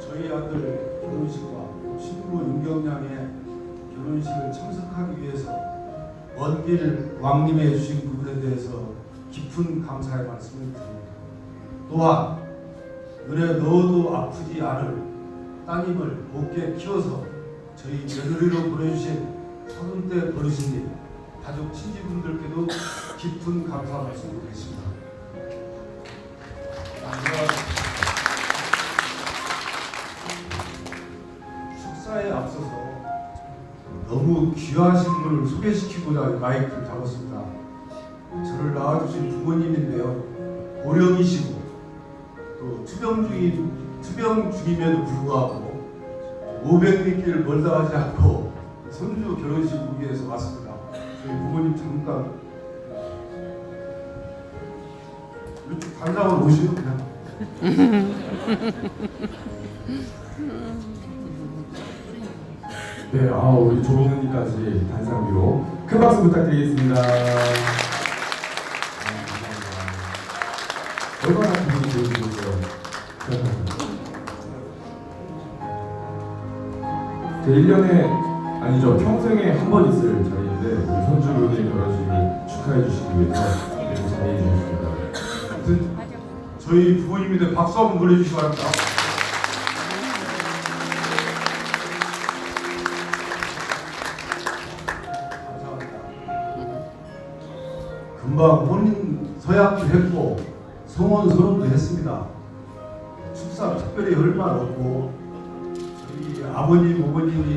저희 아들 결혼식과 신부 임경양의 결혼식을 참석하기 위해서 먼 길 왕림해 주신 부분에 대해서 깊은 감사의 말씀을 드립니다. 또한 눈에 넣어도 아프지 않을 따님을 곱게 키워서 저희 며느리로 보내주신 서른대 버르신님 가족 친지분들께도 깊은 감사 말씀을 드리겠습니다. 축사에 앞서서 너무 귀하신 분을 소개시키고자 마이크를 잡았습니다. 저를 낳아주신 부모님인데요. 고령이시고 또 투병 중인 투병 중임에도 불구하고 500리길을 멀다 하지 않고 손주 결혼식 위해서 왔습니다. 저희 부모님 잠깐 이쪽 단상으로 오시요 그냥. 네, 아 우리 조롱은이까지 단상비로 큰 박수 부탁드리겠습니다. 아, 감사합니다. 얼마나 기분이 좋으시겠어요? 제 1년에 아니죠 평생에 한 번 있을 자리인데 우리 손주 의원님 결혼식을 축하해 주시기 위해서 이렇게 자리해 주셨습니다. 아무튼 저희 부모님인데 박수 한번 보내주시기 바랍니다. 금방 혼인 서약도 했고 성원 선언도 했습니다. 축사 특별히 할 말 없고 저희 아버님, 어머님이